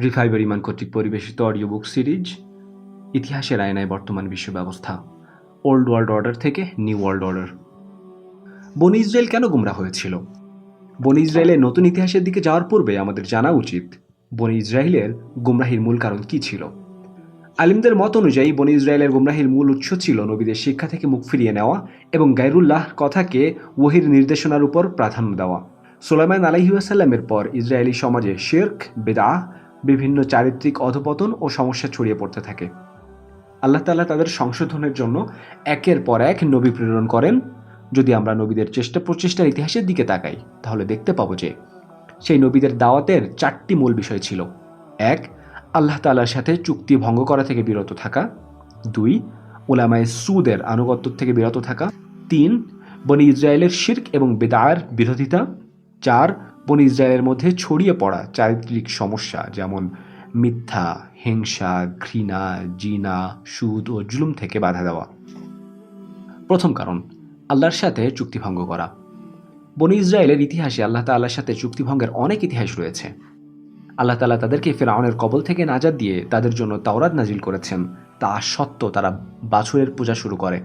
রিফাইবার ইমান কর্তৃক পরিবেশিত audio book series ইতিহাসের আয়নায় বর্তমান বিশ্ব ব্যবস্থা ওল্ড ওয়ার্ল্ড অর্ডার থেকে নিউ ওয়ার্ল্ড অর্ডার বনি ইসরায়েল কেন গুমরা হয়েছিল? বনি ইসরায়েলের নতুন ইতিহাসের দিকে যাওয়ার পূর্বে আমাদের জানা উচিত, বনি ইসরায়েলের গুমরাহির মূল কারণ কি ছিল। আলিমদের মত অনুযায়ী, বনি ইসরায়েলের গুমরাহির মূল উৎস ছিল নবীদের শিক্ষা থেকে মুখ ফিরিয়ে নেওয়া এবং গাইরুল্লাহ কথাকে ওহির নির্দেশনার উপর প্রাধান্য দেওয়া। সোলাইমান আলহিউসাল্লামের পর ইসরায়েলি সমাজে শেরক বেদা বিভিন্ন চারিত্রিক অধপতন ও সমস্যা ছড়িয়ে পড়তে থাকে। আল্লাহ তাআলা তাদের সংশোধনের জন্য একের পর এক নবী প্রেরণ করেন। যদি আমরা নবীদের চেষ্টা প্রচেষ্টার ইতিহাসের দিকে তাকাই, তাহলে দেখতে পাবো যে সেই নবীদের দাওয়াতের চারটি মূল বিষয় ছিল। এক, আল্লাহ তাআলার সাথে চুক্তি ভঙ্গ করা থেকে বিরত থাকা। দুই ওলামায় সুদের আনুগত্য থেকে বিরত থাকা। তিন, বনি ইসরায়েলের শির্ক এবং বেদার বিরোধিতা। চার বনি ইসরায়েলের মধ্যে ছড়িয়ে পড়া চারিত্রিক সমস্যা যেমন মিথ্যা, হিংসা, ঘৃণা, জিনা, সুদ ও জুলুম থেকে বাধা দেওয়া। প্রথম কারণ, আল্লাহর সাথে চুক্তিভঙ্গ করা। বনি ইসরায়েলের ইতিহাসে আল্লাহ তাল্লাহর সাথে চুক্তিভঙ্গের অনেক ইতিহাস রয়েছে। আল্লাহ তালা তাদেরকে ফেরাউনের কবল থেকে নাজাদ দিয়ে তাদের জন্য তাওরাত নাজিল করেছেন। তা সত্ত্বেও তারা বাছুরের পূজা শুরু করে।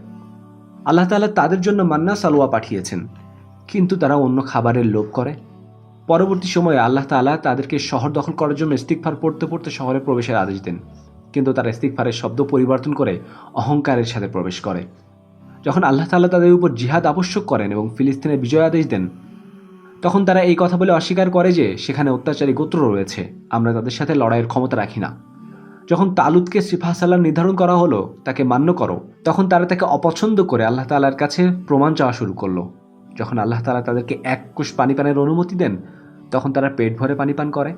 আল্লাহ তালা তাদের জন্য মান্না সালোয়া পাঠিয়েছেন। কিন্তু তারা অন্য খাবারের লোভ করে। পরবর্তী সময়ে আল্লাহ তালা তাদেরকে শহর দখল করার জন্য ইস্তিকফার পড়তে পড়তে শহরে প্রবেশের আদেশ দেন। কিন্তু তারা ইস্তিকফারের শব্দ পরিবর্তন করে অহংকারের সাথে প্রবেশ করে। যখন আল্লাহ তাআলা তাদের উপর জিহাদ আবশ্যক করেন এবং ফিলিস্তিনের বিজয় আদেশ দেন, তখন তারা এই কথা বলে অস্বীকার করে যে সেখানে অত্যাচারী গোত্র রয়েছে, আমরা তাদের সাথে লড়াইয়ের ক্ষমতা রাখি না। যখন তালুদকে সিফা সাল্লাম নির্ধারণ করা হলো, তাকে মান্য করো, তখন তারা তাকে অপছন্দ করে আল্লাহ তাআলার কাছে প্রমাণ চাওয়া শুরু করল। যখন আল্লাহ তালা তাদেরকে এক কোষ পানি পানের অনুমতি দেন তখন তারা পেট ভরে পানি পান করে।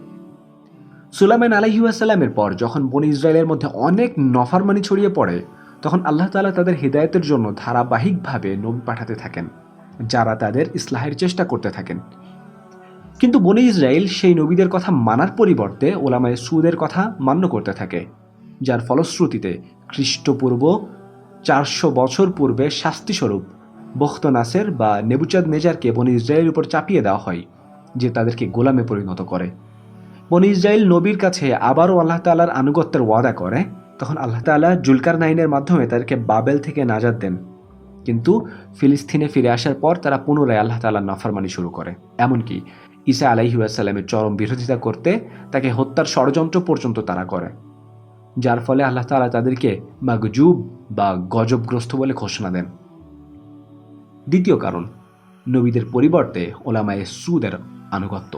সুলাইমান আলহিউসাল্লামের পর যখন বনি ইসরায়েলের মধ্যে অনেক নফারমানি ছড়িয়ে পড়ে, তখন আল্লাহ তাআলা তাদের হৃদায়তের জন্য ধারাবাহিকভাবে নবী পাঠাতে থাকেন, যারা তাদের ইসলাহের চেষ্টা করতে থাকেন। কিন্তু বনি ইসরায়েল সেই নবীদের কথা মানার পরিবর্তে ওলামায় সুদের কথা মান্য করতে থাকে, যার ফলশ্রুতিতে খ্রিস্টপূর্ব চারশো বছর পূর্বে শাস্তিস্বরূপ বখত নাসের বা নেবুচাদ নেজারকে বনি ইসরায়েলের উপর চাপিয়ে দেওয়া হয়। যে তাদেরকে গোলামে পরিণত করে। বনি ইসরায়েল নবীর কাছে আবারও আল্লাহ তাল্লাহার আনুগত্যের ওয়াদা করে, তখন আল্লাহ তাল্লাহ জুলকার নাইনের মাধ্যমে তাদেরকে বাবেল থেকে নাজাদ দেন। কিন্তু ফিলিস্তিনে ফিরে আসার পর তারা পুনরায় আল্লাহ তাল্লাহ নফরমানি শুরু করে। এমনকি ঈসা আলাইহুয়াসাল্লামের চরম বিরোধিতা করতে তাকে হত্যার ষড়যন্ত্র পর্যন্ত তারা করে। যার ফলে আল্লাহ তালা তাদেরকে মাগজুব বা গজবগ্রস্ত বলে ঘোষণা দেন। দ্বিতীয় কারণ, নবীদের পরিবর্তে ওলামায়ে সুদের আনুগত্য।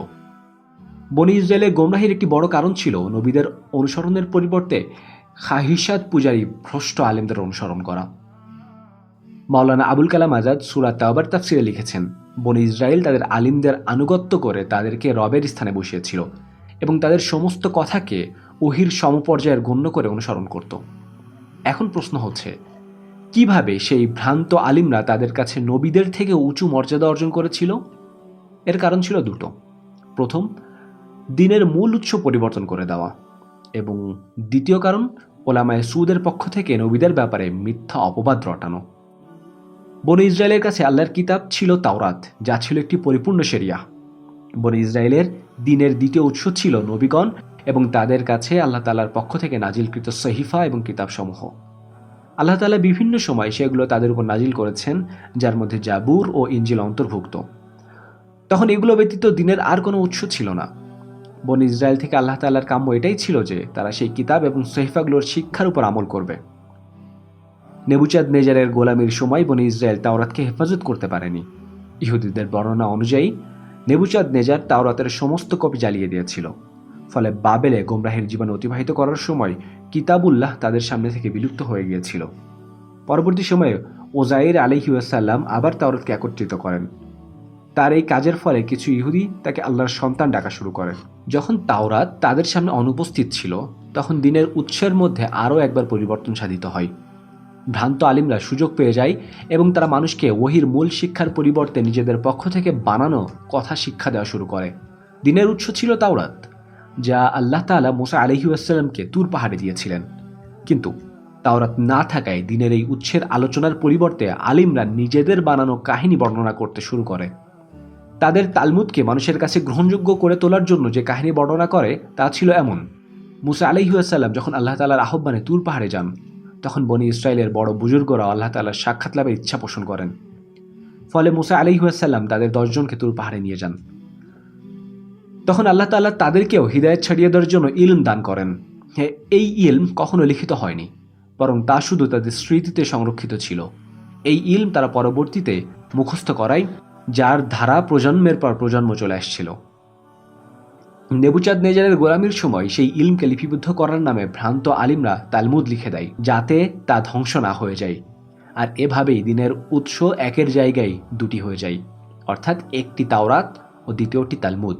বনি ইসরায়েলের গোমরাহির একটি বড় কারণ ছিল নবীদের অনুসরণের পরিবর্তে খাহিসাদ পূজারী ভ্রষ্ট আলেমদের অনুসরণ করা। মাওলানা আবুল কালাম আজাদ সুরা তাওবার তাফসিরে লিখেছেন, বনি ইসরায়েল তাদের আলিমদের আনুগত্য করে তাদেরকে রবের স্থানে বসিয়েছিল এবং তাদের সমস্ত কথাকে ওহির সমপর্যায়ের গণ্য করে অনুসরণ করত। এখন প্রশ্ন হচ্ছে, কীভাবে সেই ভ্রান্ত আলিমরা তাদের কাছে নবীদের থেকে উঁচু মর্যাদা অর্জন করেছিল? এর কারণ ছিল দুটো। প্রথম, দিনের মূল উৎস পরিবর্তন করে দেওয়া এবং দ্বিতীয় কারণ, ওলামায় সুদের পক্ষ থেকে নবীদের ব্যাপারে মিথ্যা অপবাদ রটানো। বনে ইসরায়েলের কাছে আল্লাহর কিতাব ছিল তাওরাত, যা ছিল একটি পরিপূর্ণ সেরিয়া বনে ইসরায়েলের দিনের দ্বিতীয় উৎস ছিল নবীগণ এবং তাদের কাছে আল্লাহ তালার পক্ষ থেকে নাজিলকৃত সহিফা এবং কিতাবসমূহ। আল্লাহ তালা বিভিন্ন সময় সেগুলো তাদের উপর নাজিল করেছেন, যার মধ্যে জাবুর ও ইঞ্জিল অন্তর্ভুক্ত। তখন এগুলো ব্যতীত দিনের আর কোনো উৎস ছিল না। বন ইসরায়েল থেকে আল্লাহ তাল্লার কাম্য এটাই ছিল যে, তারা সেই কিতাব এবং সহিফাগুলোর শিক্ষার উপর আমল করবে। নেবুচাঁদ নেজারের গোলামির সময় বনি ইসরায়েল তাওরাতকে হেফাজত করতে পারেনি। ইহুদিদের বর্ণনা অনুযায়ী, নেবুচাঁদ নেজার তাওরাতের সমস্ত কপি জ্বালিয়ে দিয়েছিল। ফলে বাবেলে গোমরাহের জীবন অতিবাহিত করার সময় কিতাবুল্লাহ তাদের সামনে থেকে বিলুপ্ত হয়ে গিয়েছিল। পরবর্তী সময়ে ওজাইর আলিহাসাল্লাম আবার তাওরাতকে একত্রিত করেন। তার এই কাজের ফলে কিছু ইহুদি তাকে আল্লাহর সন্তান ডাকা শুরু করে যখন তাওরাত তাদের সামনে অনুপস্থিত ছিল, তখন দিনের উৎসের মধ্যে আরও একবার পরিবর্তন সাধিত হয়। ভ্রান্ত আলিমরা সুযোগ পেয়ে যায় এবং তারা মানুষকে ওহির মূল শিক্ষার পরিবর্তে নিজেদের পক্ষ থেকে বানানো কথা শিক্ষা দেওয়া শুরু করে। দিনের উৎস ছিল তাওরাত, যা আল্লাহ তালা মোসা আলহিউসাল্লামকে তুর পাহাড়ে দিয়েছিলেন। কিন্তু তাওরাত না থাকায় দিনের এই উৎসের আলোচনার পরিবর্তে আলিমরা নিজেদের বানানো কাহিনী বর্ণনা করতে শুরু করে। তাদের তালমুদকে মানুষের কাছে গ্রহণযোগ্য করে তোলার জন্য যে কাহিনী বর্ণনা করে তা ছিল এমন। মুসা আলহিউসাল্লাম যখন আল্লাহ তালার আহ্বানে তুর পাহাড়ে যান তখন বনি ইসরায়েলের বড় বুজুর্গরা আল্লাহ তালার সাক্ষাৎ লাভের ইচ্ছা পোষণ করেন। ফলে মুসা আলহিউসাল্লাম তাদের দশজনকে তুর পাহাড়ে নিয়ে যান। তখন আল্লাহ তাল্লাহ তাদেরকেও হৃদায়ত ছাড়িয়ে দেওয়ার জন্য ইলম দান করেন। হ্যাঁ, এই ইলম কখনো লিখিত হয়নি বরং তা শুধু তাদের স্মৃতিতে সংরক্ষিত ছিল। এই ইলম তারা পরবর্তীতে মুখস্থ করায় যার ধারা প্রজন্মের পর প্রজন্ম চলে আসছিল। নেবুচাঁদ নেজারের গোলামির সময় সেই ইলমকে লিপিবদ্ধ করার নামে ভ্রান্ত আলিমরা তালমুদ লিখে দেয়, যাতে তা ধ্বংস না হয়ে যায়। আর এভাবেই দিনের উৎস একের জায়গায় দুটি হয়ে যায়, অর্থাৎ একটি তাওরাত ও দ্বিতীয়টি তালমুদ।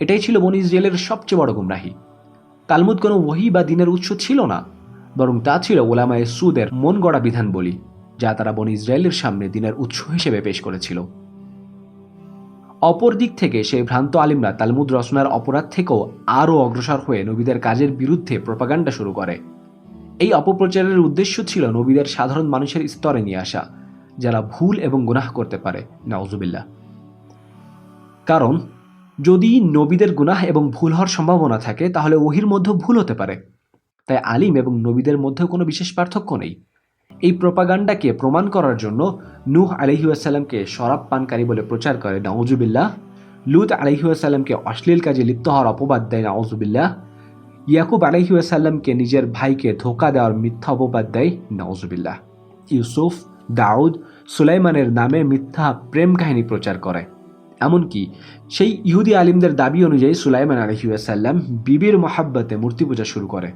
এটাই ছিল বনি ইসরায়েলের সবচেয়ে বড় গুমরাহি। তালমুদ কোনো ওহি বা দিনের উৎস ছিল না, বরং তা ছিল ওলামায়ে সুদের মন গড়া বিধান বলি, যা তারা বনি ইসরায়েলের সামনে দিনের উৎস হিসেবে পেশ করেছিল। অপর দিক থেকে সেই ভ্রান্ত আলিমরা তালমুদ রচনার অপরাধ থেকেও আরও অগ্রসর হয়ে নবীদের কাজের বিরুদ্ধে প্রপাগান্ডা শুরু করে। এই অপপ্রচারের উদ্দেশ্য ছিল নবীদের সাধারণ মানুষের স্তরে নিয়ে আসা, যারা ভুল এবং গুনাহ করতে পারে। নওজুবিল্লা কারণ, যদি নবীদের গুনাহ এবং ভুল হওয়ার সম্ভাবনা থাকে, তাহলে ওহির মধ্যে ভুল হতে পারে। তাই আলিম এবং নবীদের মধ্যে কোনো বিশেষ পার্থক্য নেই। এই প্রপাগান্ডাকে প্রমাণ করার জন্য নূহ আলহিউসাল্লামকে শরাব পানকারী বলে প্রচার করে নওজুবিল্লাহ লুত আলহিউসাল্লামকে অশ্লীল কাজে লিপ্ত হওয়ার অপবাদ দেয় নওজুবিল্লাহ ইয়াকুব আলহিউসাল্লামকে নিজের ভাইকে ধোকা দেওয়ার মিথ্যা অপবাদ দেয় নওজুবিল্লাহ ইউসুফ, দাউদ, সুলাইমানের নামে মিথ্যা প্রেম কাহিনী প্রচার করে। এমনকি সেই ইহুদি আলিমদের দাবি অনুযায়ী সুলাইমান আলহিউসাল্লাম বিবির মহাব্বতে মূর্তি পূজা শুরু করে।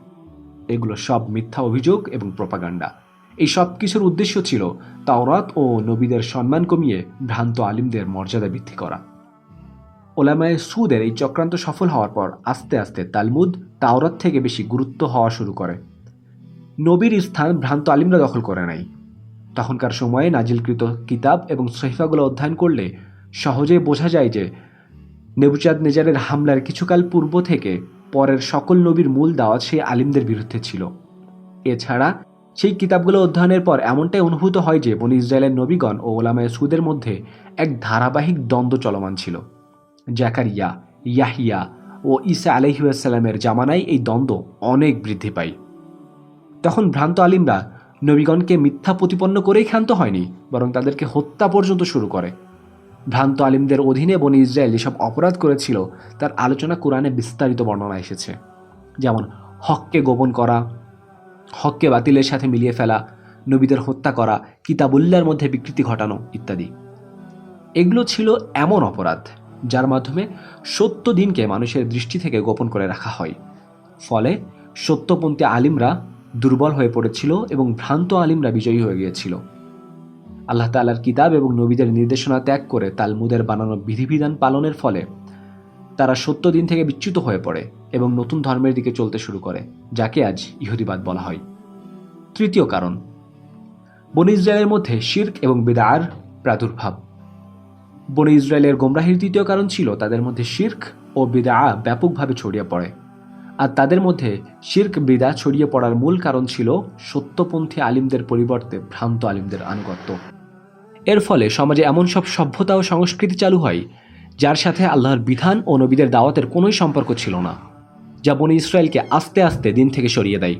এগুলো সব মিথ্যা অভিযোগ এবং প্রপাগান্ডা। এই সব কিছুর উদ্দেশ্য ছিল তাওরাত ও নবীদের সম্মান কমিয়ে ভ্রান্ত আলিমদের মর্যাদা বৃদ্ধি করা। ওলামায় সুদের এই চক্রান্ত সফল হওয়ার পর আস্তে আস্তে তালমুদ তাওরাত থেকে বেশি গুরুত্ব হওয়া শুরু করে। নবীর স্থান ভ্রান্ত আলিমরা দখল করে নাই। তখনকার সময়ে নাজিলকৃত কিতাব এবং সহিফাগুলো অধ্যয়ন করলে সহজেই বোঝা যায় যে নেবুচাঁদ নেজারের হামলার কিছুকাল পূর্ব থেকে পরের সকল নবীর মূল দাওয়াত সেই আলিমদের বিরুদ্ধে ছিল। এছাড়া সেই কিতাবগুলো অধ্যয়নের পর এমনটাই অনুভূত হয় যে বনি ইসরায়েলের নবীগণ ও ওলামায় সুদের মধ্যে এক ধারাবাহিক দ্বন্দ্ব চলমান ছিল। জাকারিয়া, ইয়াহিয়া ও ঈসা আলহিউসালামের জামানায় এই দ্বন্দ্ব অনেক বৃদ্ধি পায়। তখন ভ্রান্ত আলিমরা নবীগণকে মিথ্যা প্রতিপন্ন করেই ক্ষান্ত হয়নি, বরং তাদেরকে হত্যা পর্যন্ত শুরু করে। ভ্রান্ত আলিমদের অধীনে বনি ইসরায়েল যেসব অপরাধ করেছিল, তার আলোচনা কোরআনে বিস্তারিত বর্ণনা এসেছে। যেমন, হককে গোপন করা হককে বাতিলের সাথে মিলিয়ে ফেলা, নবীদের হত্যা করা কিতাবুল্লার মধ্যে বিকৃতি ঘটানো ইত্যাদি। এগুলো ছিল এমন অপরাধ, যার মাধ্যমে সত্য দিনকে মানুষের দৃষ্টি থেকে গোপন করে রাখা হয়। ফলে সত্যপন্থী আলিমরা দুর্বল হয়ে পড়েছিল এবং ভ্রান্ত আলিমরা বিজয়ী হয়ে গিয়েছিল। আল্লাহ তালার কিতাব এবং নবীদের নির্দেশনা ত্যাগ করে তালমুদের বানানো বিধিবিধান পালনের ফলে তারা সত্য দিন থেকে বিচ্যুত হয়ে পড়ে এবং নতুন ধর্মের দিকে চলতে শুরু করে, যাকে আজ ইহুদিবাদ বলা হয়। তৃতীয় কারণ, বনি ইসরায়েলের মধ্যে শির্ক এবং বেদার প্রাদুর্ভাব। বনি ইসরায়েলের গোমরাহির তৃতীয় কারণ ছিল তাদের মধ্যে শির্ক ও বিদা ব্যাপকভাবে ছড়িয়ে পড়ে। আর তাদের মধ্যে শির্ক, বিদা ছড়িয়ে পড়ার মূল কারণ ছিল সত্যপন্থী আলিমদের পরিবর্তে ভ্রান্ত আলিমদের আনুগত্য। এর ফলে সমাজে এমন সব সভ্যতা ও সংস্কৃতি চালু হয় যার সাথে আল্লাহর বিধান ও নবীদের দাওয়াতের কোনোই সম্পর্ক ছিল না, যা বনি ইসরায়েলকে আস্তে আস্তে দিন থেকে সরিয়ে দেয়।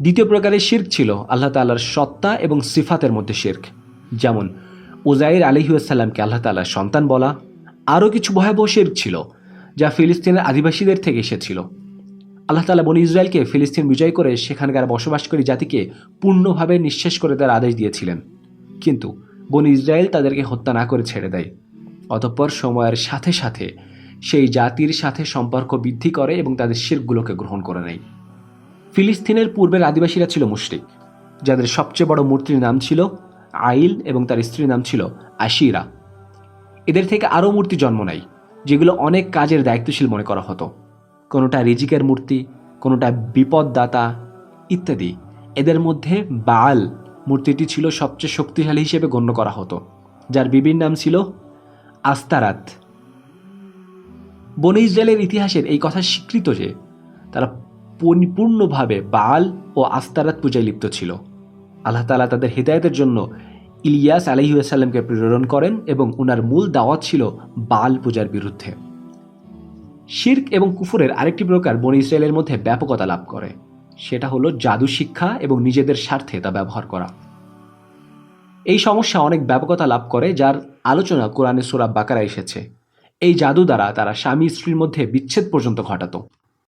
দ্বিতীয় প্রকারের শির্ক ছিল আল্লাহ তাল্লাহর সত্তা এবং সিফাতের মধ্যে শির্ক, যেমন উজাইর আলহিউসাল্লামকে আল্লাহ তাল্লাহর সন্তান বলা। আরও কিছু ভয়াবহ শির্ক ছিল, যা ফিলিস্তিনের আদিবাসীদের থেকে এসেছিল। আল্লাহ তালা বনি ইসরায়েলকে ফিলিস্তিন বিজয় করে সেখানকার বসবাসকারী জাতিকে পূর্ণভাবে নিঃশেষ করে দেওয়ার আদেশ দিয়েছিলেন। কিন্তু বনি ইসরায়েল তাদেরকে হত্যা না করে ছেড়ে দেয়। অতঃপর সময়ের সাথে সাথে সেই জাতির সাথে সম্পর্ক বৃদ্ধি করে এবং তাদের শিরগুলোকে গ্রহণ করে নেয়। ফিলিস্তিনের পূর্বের আদিবাসীরা ছিল মুশরিক, যাদের সবচেয়ে বড় মূর্তির নাম ছিল আইল এবং তার স্ত্রীর নাম ছিল আশিরা। এদের থেকে আরও মূর্তি জন্ম নেয়, যেগুলো অনেক কাজের দায়িত্বশীল মনে করা হতো। কোনোটা রিজিকের মূর্তি, কোনোটা বিপদদাতা ইত্যাদি। এদের মধ্যে বাল মূর্তিটি ছিল সবচেয়ে শক্তিশালী হিসেবে গণ্য করা হতো, যার বিবির নাম ছিল আস্তারাত বনে ইসরায়েলের ইতিহাসের এই কথা স্বীকৃত যে, তারা পরিপূর্ণভাবে বাল ও আস্তারাত পূজায় লিপ্ত ছিল। আল্লাহ তালা তাদের হৃদায়তের জন্য ইলিয়াস আলহিউসাল্লামকে প্রেরণ করেন এবং উনার মূল দাওয়াত ছিল বাল পূজার বিরুদ্ধে। শির্ক এবং কুফুরের আরেকটি প্রকার বন ইসরায়েলের মধ্যে ব্যাপকতা লাভ করে। সেটা হলো জাদু শিক্ষা এবং নিজেদের স্বার্থে তা ব্যবহার করা। এই সমস্যা অনেক ব্যাপকতা লাভ করে, যার আলোচনা কোরআনে সোরা বাকারা এসেছে। এই জাদু দ্বারা তারা স্বামী স্ত্রীর মধ্যে বিচ্ছেদ পর্যন্ত ঘটাতো।